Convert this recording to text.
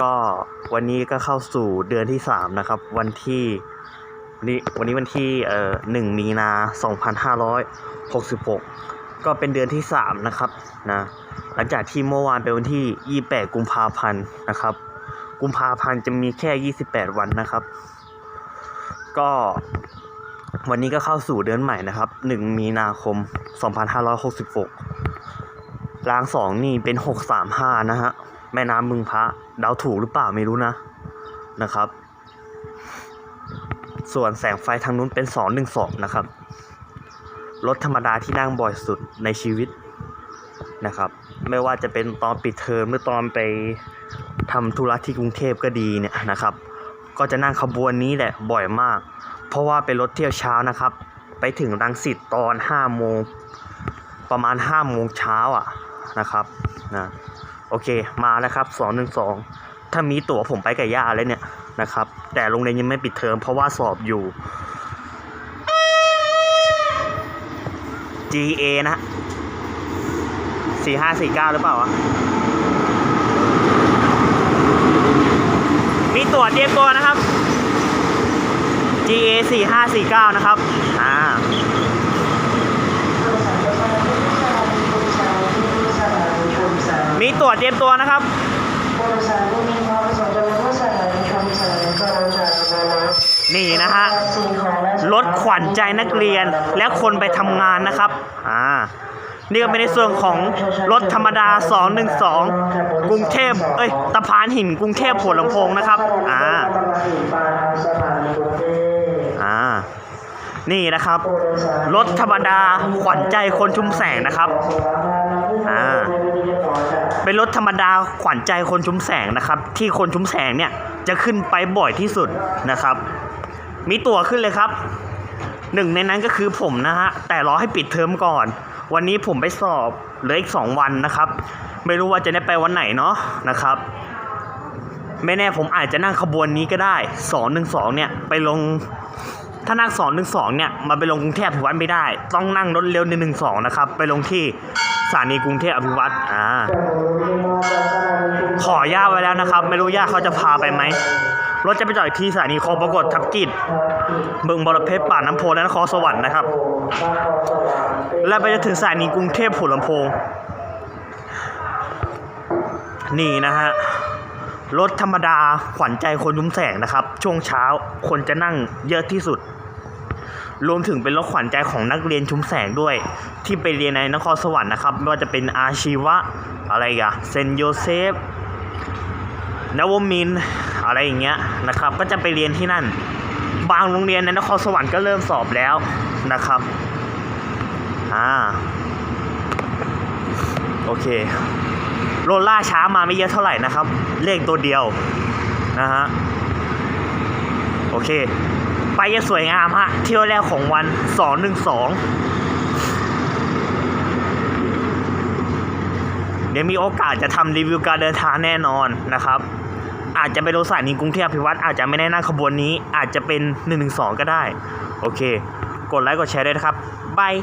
ก็วันนี้ก็เข้าสู่เดือนที่สามนะครับ วันที่วันนี้วันนี้วันที่เอ่อหนึ่งมีนาสองพันห้าร้อยหกสิบหกก็เป็นเดือนที่สามนะครับนะหลังจากที่เมื่อวานเป็นวันที่ยี่แปดกุมภาพันธ์นะครับ กุมภาพันธ์จะมีแค่ยี่สิบแปดวันนะครับ ก็วันนี้ก็เข้าสู่เดือนใหม่นะครับหนึ่งมีนาคมสองพันห้าร้อยหกสิบหกรางสองนี่เป็นหกสามห้านะฮะ แม่น้ำมึงพระเดาถูกหรือเปล่าไม่รู้นะนะครับ ส่วนแสงไฟทางนู้นเป็นสองหนึ่งสองนะครับรถธรรมดาที่นั่งบ่อยสุดในชีวิตนะครับ ไม่ว่าจะเป็นตอนปิดเทอมหรือตอนไปทำธุระที่กรุงเทพก็ดีเนี่ยนะครับ ก็จะนั่งขบวนนี้แหละบ่อยมาก เพราะว่าเป็นรถเที่ยวเช้านะครับ ไปถึงรังสิตตอนห้าโมงประมาณห้าโมงเช้าอะนะครับนะ โอเคมาแล้วครับสองหนึ่งสองถ้ามีตั๋วผมไปกับย่าเลยเนี่ยนะครับ แต่โรงเรียนยังไม่ปิดเทอมเพราะว่าสอบอยู่ GA นะสี่ห้าสี่เก้าหรือเปล่าวะมีตั๋วเตรียมตัวนะครับ GA สี่ห้าสี่เก้านะครับ อ่า มีตั๋วเตรียมตัวนะครับ นี่นะฮะรถขวัญใจนักเรียนและคนไปทำงานนะครับ อ่า นี่ก็เป็นในส่วนของรถธรรมดา 212 กรุงเทพ เอ้ย ตะพานหินกรุงเทพหัวลำโพงนะครับ อ่า อ่านี่นะครับ รถธรรมดาขวัญใจคนชุมแสงนะครับ เป็นรถธรรมดาขวัญใจคนชุมแสงนะครับ ที่คนชุมแสงเนี่ยจะขึ้นไปบ่อยที่สุดนะครับ มีตั๋วขึ้นเลยครับหนึ่งในนั้นก็คือผมนะฮะแต่รอให้ปิดเทอมก่อน วันนี้ผมไปสอบเหลืออีกสองวันนะครับ ไม่รู้ว่าจะได้ไปวันไหนเนาะนะครับ ไม่แน่ผมอาจจะนั่งขบวนนี้ก็ได้สองหนึ่งสองเนี่ยไปลง ถ้านั่งสองหนึ่งสองเนี่ยมาไปลงกรุงเทพอภิวัตไม่ได้ ต้องนั่งรถเร็วหนึ่งหนึ่งสองนะครับ ไปลงที่สถานีกรุงเทพอภิวัตอ่าขอย่าไว้แล้วนะครับ ไม่รู้ย่าเขาจะพาไปไหมรถจะไปจอดที่สถานีคลองปรากฏทับกิจเมืองบรเพชรป่าน้ำโพและนครสวรรค์นะครับ และไปจะถึงสถานีกรุงเทพหัวลำโพง นี่นะฮะรถธรรมดาขวัญใจคนยุ้มแสงนะครับ ช่วงเช้าคนจะนั่งเยอะที่สุด รวมถึงเป็นรถขวัญใจของนักเรียนชุมแสงด้วย ที่ไปเรียนในนครสวรรค์นะครับ ไม่ว่าจะเป็นอาชีวะอะไรอะเซนโยเซฟนวมินอะไรอย่างเงี้ยนะครับ ก็จะไปเรียนที่นั่น บางโรงเรียนในนครสวรรค์ก็เริ่มสอบแล้วนะครับอ่าโอเคโรล่าช้ามาไม่เยอะเท่าไหร่นะครับ เลขตัวเดียวนะฮะโอเค ไปยังสวยงามฮะ เที่ยวแรกของวันสองหนึ่งสองเดี๋ยวมีโอกาสจะทำรีวิวการเดินทางแน่นอนนะครับ อาจจะไปรถสายนิกรุงเทพพิวัตรอาจจะไม่ได้นั่งขบวนนี้ อาจจะเป็น1นึก็ได้ โอเค กดไลค์กดแชร์ด้วยนะครับบาย